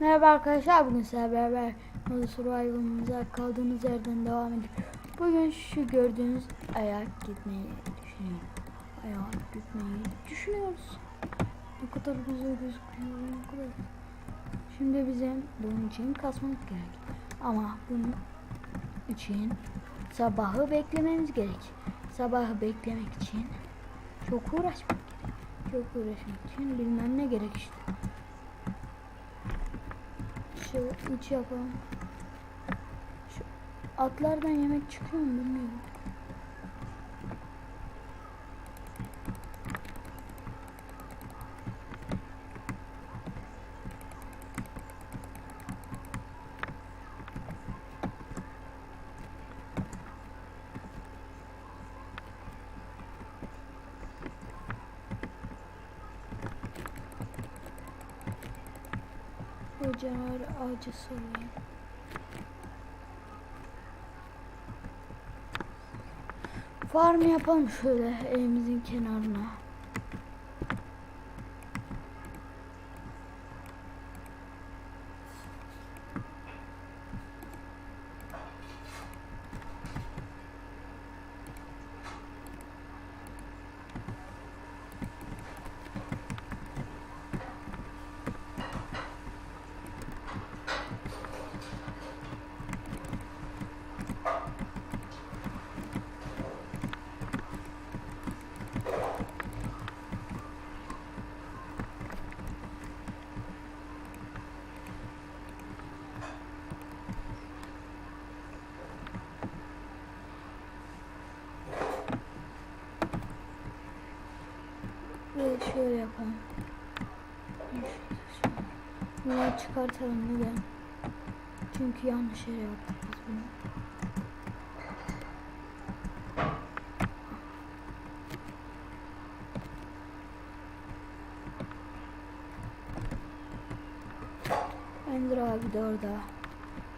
Merhaba arkadaşlar bugün sizlerle beraber Moda Survival'ımıza kaldığımız yerden devam ediyoruz. Bugün şu gördüğünüz ayak gitmeyi düşünüyorum. Ayak gitmeyi düşünüyoruz. Ne kadar güzel gözüküyor. Ne kadar. Şimdi bizim bunun için kasmamız gerek. Ama bunun için sabahı beklememiz gerek. Sabahı beklemek için çok uğraşmak gerek. Çok uğraşmak için bilmem ne gerek işte. Şöyle üç yapalım. Şu atlardan yemek çıkıyor mu bilmiyorum. Canavar ağacı soruyor. Farm yapalım şöyle evimizin kenarına. Ve şöyle yapalım. Bunları çıkartalım neden? Çünkü yanlış yere yaptık biz bunu. Ender abi de orada.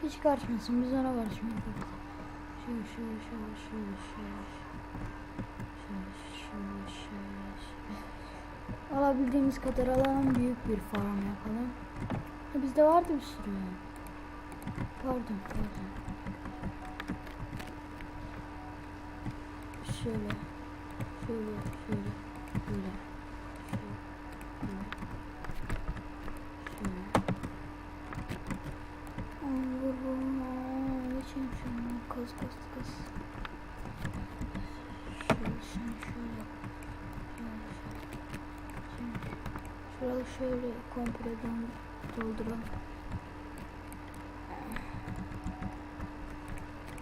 Hiç karışmasın biz ona karışmayalım. Şöyle şöyle şöyle şöyle. Şöyle Alabildiğimiz kadar alalım büyük bir farm yapalım. Ha, bizde vardı bir sürü. Pardon pardon. Şöyle. Şöyle şöyle. Şöyle komple dolduralım.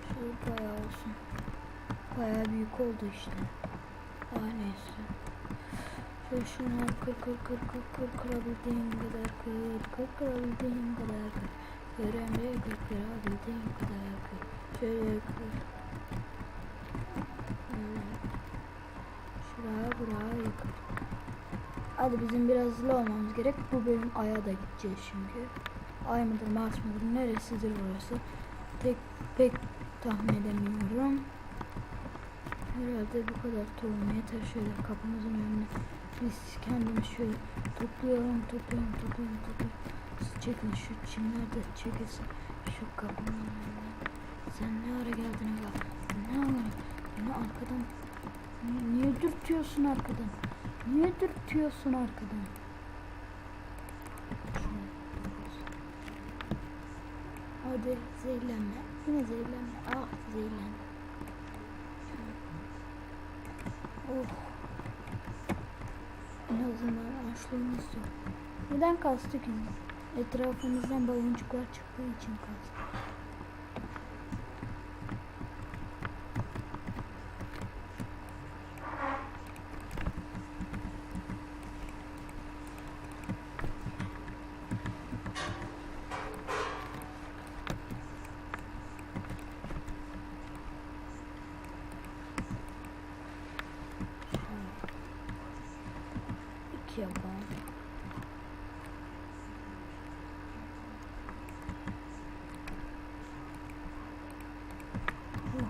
Şöyle bayağı olsun. Bayağı büyük oldu işte. Daha neyse. Şöyle şunları kır kır kır kır kır kırabildiğin kadar kır kır kırabildiğin kadar kır. Emre kır kırabildiğin kadar kır. Şöyle kır. Böyle. Şuraya buraya kır. Hadi bizim biraz hızlı olmamız gerek. Bu bölüm Ay'a da gideceğiz çünkü. Ay mıdır Mars mıdır neresidir burası? Tek pek tahmin edemiyorum. Herhalde bu kadar tohum yeter şöyle kapımızın önüne. Biz kendimiz şöyle toplayalım toplayalım toplayalım. Siz Çekin şu çimler de çekilsin. Şu kapının önüne. Sen ne ara geldin ya? Ne ara? Beni arkadan niye dürtüyorsun arkadan? Niye dürtüyorsun arkadan? Hadi zehirlenme. Yine zehirlenme. Ah zehirlenme. Oh. En azından açlığımız yok. Neden kastık? Etrafımızdan baloncuklar çıktığı için kastık. İki yapalım. Oh.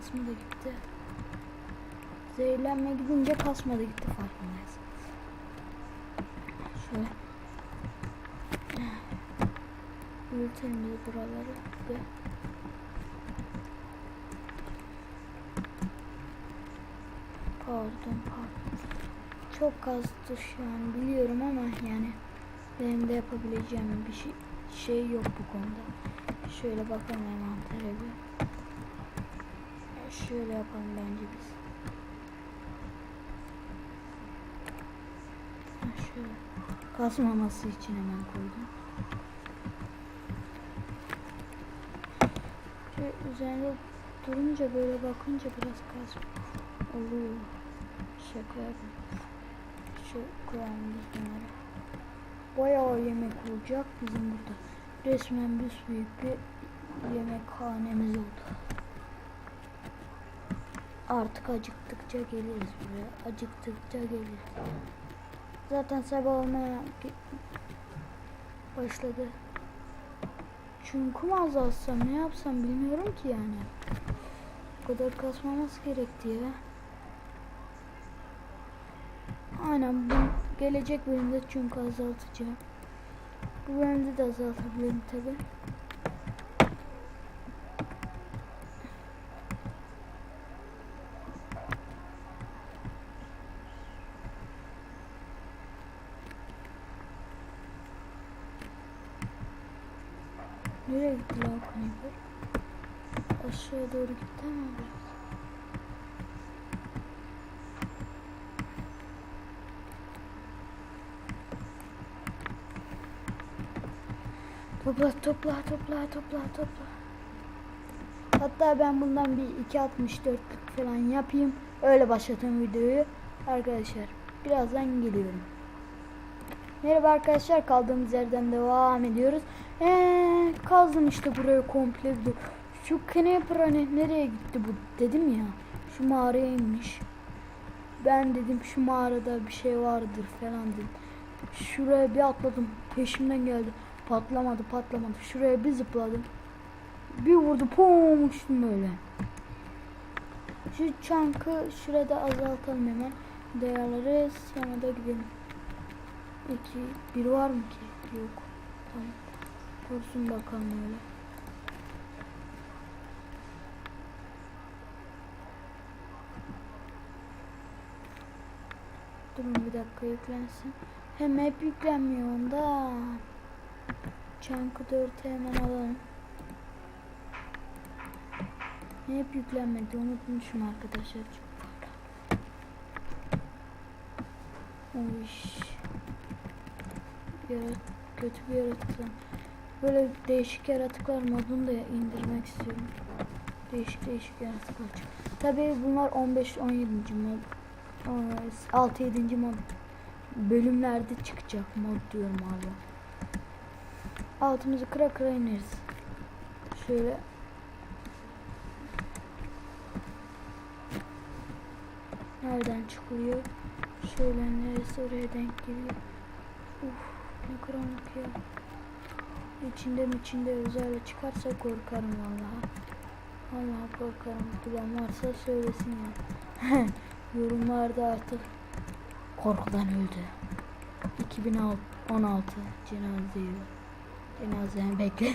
Kasma da gitti. Zehirlenme gidince kasma da gitti farkındayız. Şöyle. Büyütelim biz buraları. Ve Pardon pardon. Çok kastı şu an biliyorum ama yani benim de yapabileceğim bir şey, şey yok bu konuda. Şöyle bakalım envantere bir. Şöyle yapalım bence biz. Şöyle. Kasmaması için hemen koydum. Şöyle üzerinde durunca böyle bakınca biraz kas oluyor. Şaka yapıyorum. Şu koyalım biz bunları. Bayağı yemek olacak bizim burada. Resmen büyük bir yemekhanemiz oldu. Artık acıktıkça geliriz buraya. Acıktıkça geliriz. Zaten sabah olmaya başladı. Çünkü mu azaltsam ne yapsam bilmiyorum ki yani. Bu kadar kasmaması gerekti ya. Aynen bu gelecek bölümde çünkü azaltacağım. Bu bölümde de azaltabilirim tabi. Nereye gitti lan Kuniber? Aşağıya doğru gitti ama biraz. Topla topla topla topla topla. Hatta ben bundan bir 2.64'lük falan yapayım. Öyle başlatayım videoyu. Arkadaşlar birazdan geliyorum. Merhaba arkadaşlar kaldığımız yerden devam ediyoruz. Eee kazdım işte burayı komple Şu Kneper hani nereye gitti bu dedim ya. Şu mağaraya inmiş. Ben dedim şu mağarada bir şey vardır falan dedim. Şuraya bir atladım. Peşimden geldi. Patlamadı patlamadı. Şuraya bir zıpladım. Bir vurdu pum uçtum böyle. Şu çankı şurada azaltalım hemen. Değerleri sonra da gidelim. İki, bir var mı ki? Yok. Tamam. Dursun bakalım öyle. Durun bir dakika yüklensin. Hem hep yüklenmiyor onda. Çankı 4'ü hemen alalım. Hep yüklenmedi unutmuşum arkadaşlar. Oy. Yarat kötü bir yaratık. lan. Böyle değişik yaratıklar modunu da indirmek istiyorum. Değişik değişik yaratıklar çık. Tabii bunlar 15 17. mod. 6 7. mod bölümlerde çıkacak mod diyorum abi. Altımızı kıra kıra ineriz. Şöyle Nereden çıkılıyor? Şöyle neresi oraya denk geliyor. Uf ne karanlık ya. İçinde mi içinde özel çıkarsa korkarım vallahi. Vallahi korkarım. Duyan varsa söylesin ya. Yorumlarda artık korkudan öldü. 2016 cenazeyi cenazeni bekle.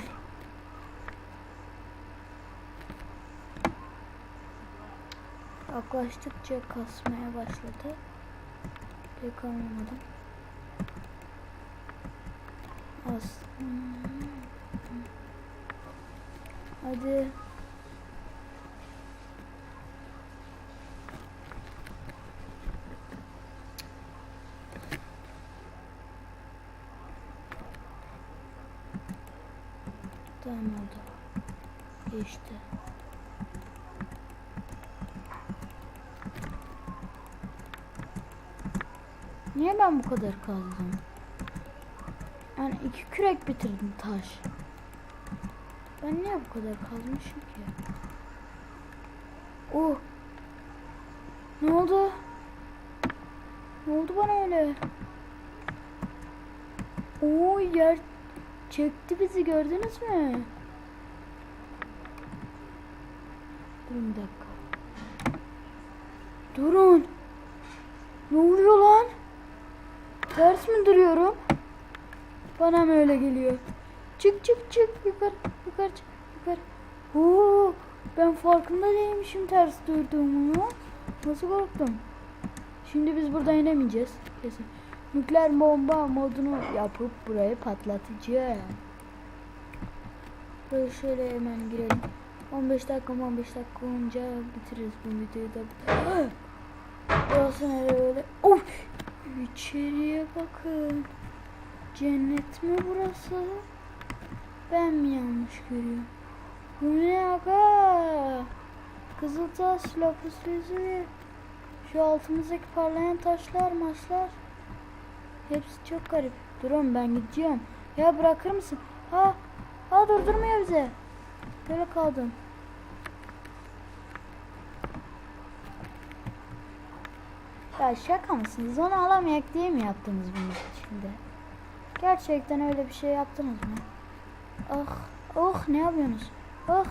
Yaklaştıkça kasmaya başladı. Pek anlamadım. Az. Hadi. Tamam oldu. Geçti. Niye ben bu kadar kazdım? Yani iki kürek bitirdim taş. Ben niye bu kadar kazmışım ki? Oh. Ne oldu? Ne oldu bana öyle? Oo yer çekti bizi gördünüz mü? Durun bir dakika. Durun. Ne oluyor lan? Ters mi duruyorum? Bana mı öyle geliyor? Çık çık çık yukarı yukarı çık yukarı. Oo, ben farkında değilmişim ters durduğumu. Nasıl korktum? Şimdi biz burada inemeyeceğiz. Kesin. Nükleer bomba modunu yapıp burayı patlatacağım. Böyle şöyle hemen girelim. 15 dakika 15 dakika olunca bitiririz bu videoyu da. Burası nere böyle? Of! İçeriye bakın. Cennet mi burası? Ben mi yanlış görüyorum? Bu ne aga? Kızıltaş, lapis lazuli. Şu altımızdaki parlayan taşlar, maçlar. Hepsi çok garip. Durun ben gideceğim. Ya bırakır mısın? Ha, ha durdurmuyor bize. Böyle kaldım. Ya şaka mısınız? Onu alamayak diye mi yaptınız bunu içinde? Gerçekten öyle bir şey yaptınız mı? Ah, oh ne yapıyorsunuz? Ah.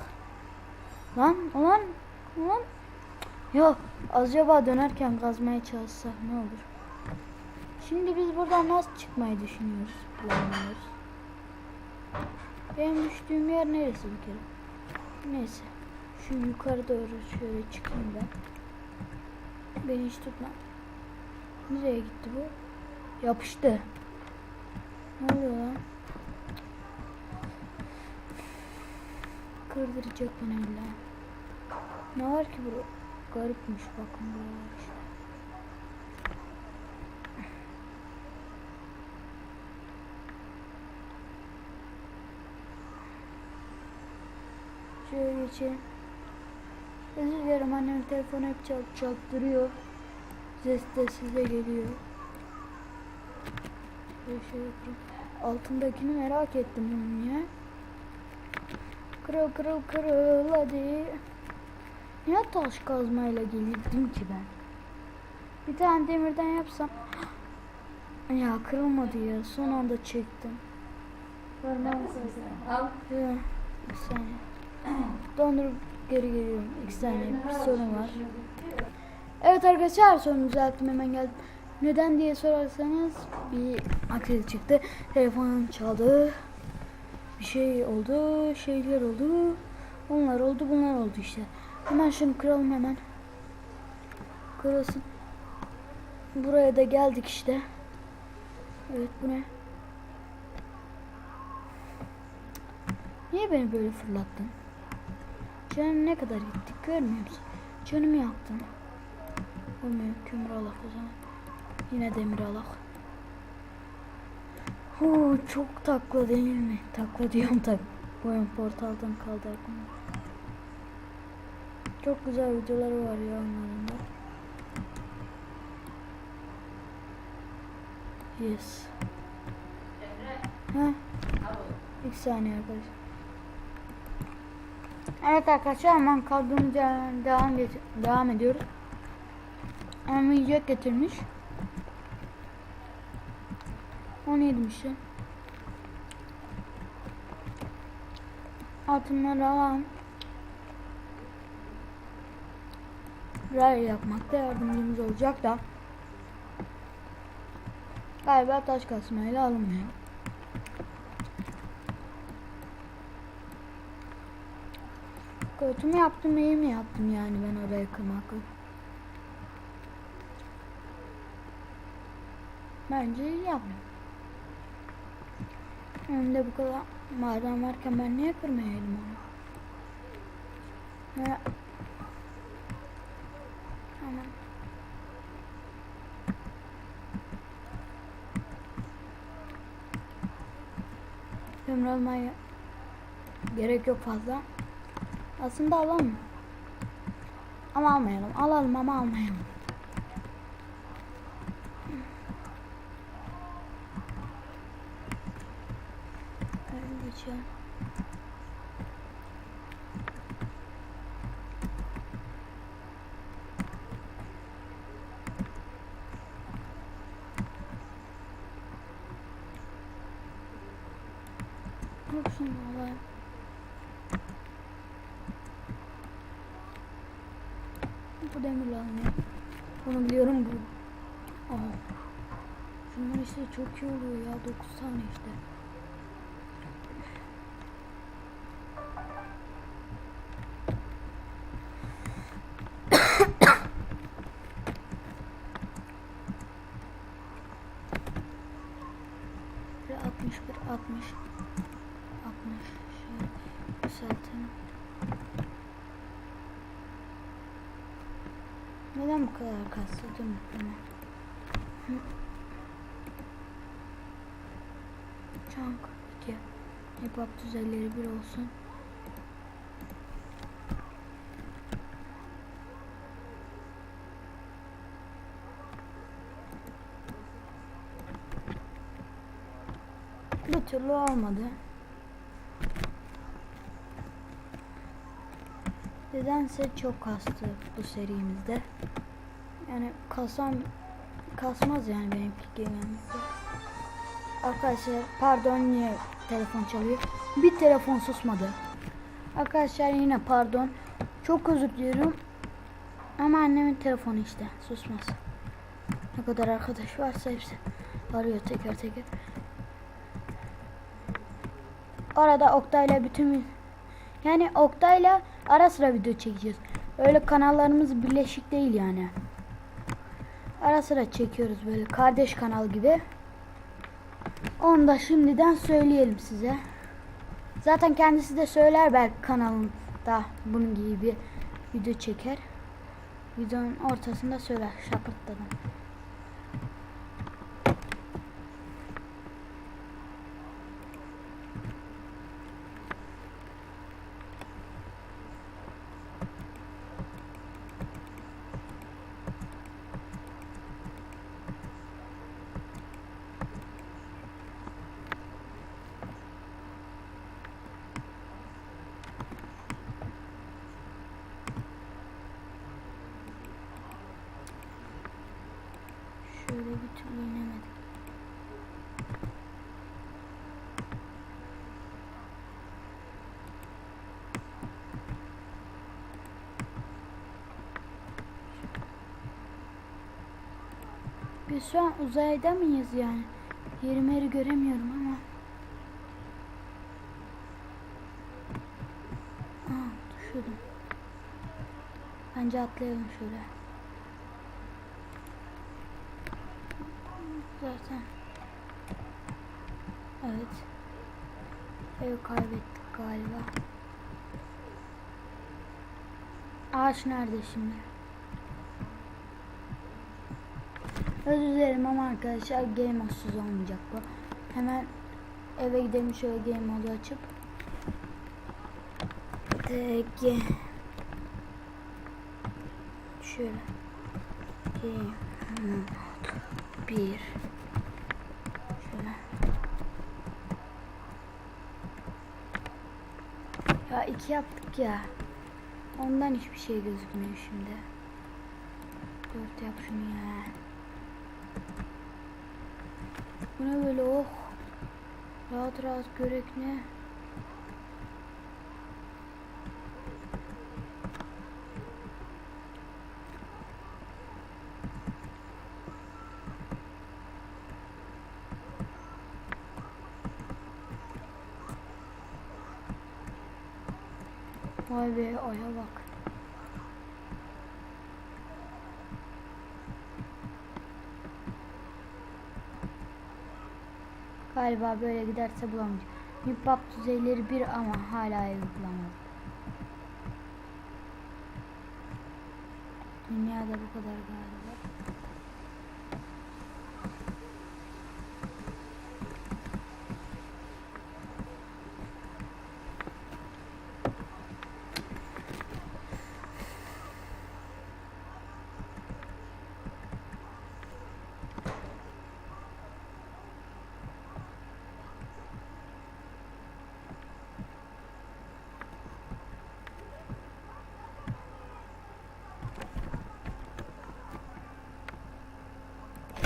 Lan, ulan, ulan. Yok, acaba dönerken kazmaya çalışsak ne olur? Şimdi biz buradan nasıl çıkmayı düşünüyoruz? Planlıyoruz. Benim düştüğüm yer neresi bir kere? Neyse. Şu yukarı doğru şöyle çıkayım ben. Beni hiç tutma. Nereye gitti bu? Yapıştı. Ne oluyor lan? Kırdıracak beni illa. Ne var ki bu? Garipmiş bakın buralar işte. Şöyle geçelim. Özür dilerim annem telefonu hep çal çaktırıyor. Ses de size geliyor. Şöyle şey yapayım. Altındakini merak ettim bunun ya. Kırıl kırıl kırıl hadi. Niye taş kazmayla gelirdim ki ben? Bir tane demirden yapsam. Ya kırılmadı ya. Son anda çektim. Parmağım Al. Bir saniye. Dondurup geri geliyorum. İki saniye. Bir sorun var. Evet arkadaşlar sorunu düzelttim hemen geldim. Neden diye sorarsanız bir aksilik çıktı. Telefonum çaldı. Bir şey oldu. Şeyler oldu. Onlar oldu bunlar oldu işte. Hemen şunu kıralım hemen. Kırılsın. Buraya da geldik işte. Evet bu ne? Niye beni böyle fırlattın? Canım ne kadar gittik görmüyor musun? Canımı yaktın. Olmuyor kömür alak o zaman. Yine demir alak. Huu, çok takla değil mi? Takla diyorum tak. Bu oyun portaldan kaldı aklımda. Çok güzel videoları var ya onların da. Yes. Ha? İki saniye arkadaşlar. Evet arkadaşlar hemen kaldığımız yerden devam, devam ediyoruz. Ama yiyecek getirmiş. Onu yedim işte. Altınları alalım. Ray yapmakta yardımcımız olacak da. Galiba taş kasmayla alınmıyor. Kötü mü yaptım iyi mi yaptım yani ben oraya kırmakla. Bence iyi yaptım. Önümde bu kadar maden varken ben niye kırmayayım onu? Ha. Tamam. Kömür almaya gerek yok fazla. Aslında alalım. Ama almayalım. Alalım ama almayalım. Geçiyor. Yok şunu alayım. Bu demir alınıyor. Bunu biliyorum bu. Aa. Şunlar işte çok iyi oluyor ya. 9 tane işte. 61 60 60 şöyle yükseltelim. Neden bu kadar kastırdım bunu? Chunk 2 Hip hop düzeyleri 1 olsun. Bir türlü olmadı. Nedense çok kastı bu serimizde. Yani kasam kasmaz yani benimki genellikle. Arkadaşlar pardon niye telefon çalıyor? Bir telefon susmadı. Arkadaşlar yine pardon. Çok özür diliyorum. Ama annemin telefonu işte susmaz. Ne kadar arkadaş varsa hepsi arıyor teker teker. Arada Oktay'la bütün yani Oktay'la ara sıra video çekeceğiz. Öyle kanallarımız birleşik değil yani. Ara sıra çekiyoruz böyle kardeş kanal gibi. Onu da şimdiden söyleyelim size. Zaten kendisi de söyler belki kanalında bunun gibi bir video çeker. Videonun ortasında söyler şapırtladan. Şöyle bir türlü inemedik. Biz şu an uzayda mıyız yani? Yerimi yeri göremiyorum ama. Aa, düşürdüm. Bence atlayalım şöyle. Zaten. Evet. Ev kaybettik galiba. Ağaç nerede şimdi? Özür dilerim ama arkadaşlar game modsuz olmayacak bu. Hemen eve gidelim şöyle game modu açıp. Peki. Şöyle. Game mod 1 Şöyle. Ya iki yaptık ya. Ondan hiçbir şey gözükmüyor şimdi. Dört yap şunu ya. Bu ne böyle oh. Rahat rahat görek ne? Be aya bak. Galiba böyle giderse bulamayacağım. Hip düzeyleri bir ama hala evi bulamadım. Dünyada bu kadar galiba.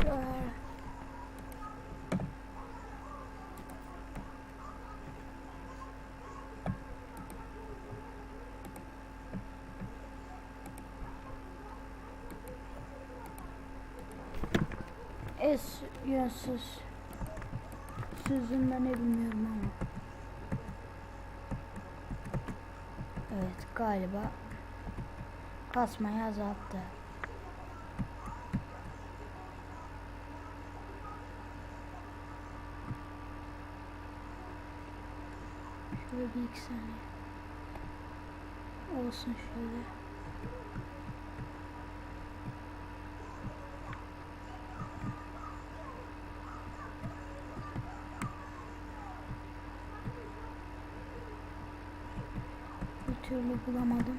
Şöyle. Es yönsüz. Sözüm ne bilmiyorum ama. Evet galiba kasmayı azalttı. Şöyle bir iki saniye. Olsun şöyle. Türlü bulamadım.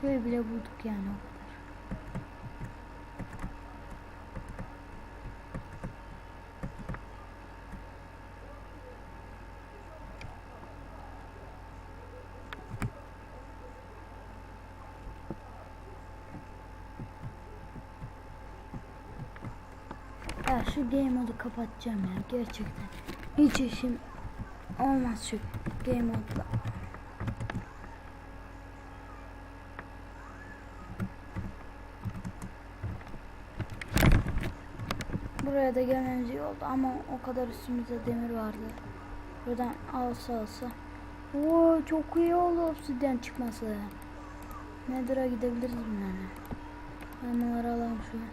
Köy bile bulduk yani o kadar. Şu game modu kapatacağım ya gerçekten. Hiç işim olmaz şu game modda. Buraya da gelmemiz iyi oldu ama o kadar üstümüzde demir vardı. Buradan alsa alsa. Oo çok iyi oldu obsidyen çıkması. Nether'a gidebiliriz bunlarla. Elmaları alalım şöyle.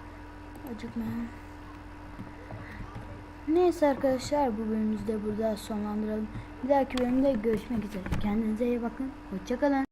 Acıkmayalım. Neyse arkadaşlar bu bölümümüzü de burada sonlandıralım. Bir dahaki bölümde görüşmek üzere. Kendinize iyi bakın. Hoşçakalın.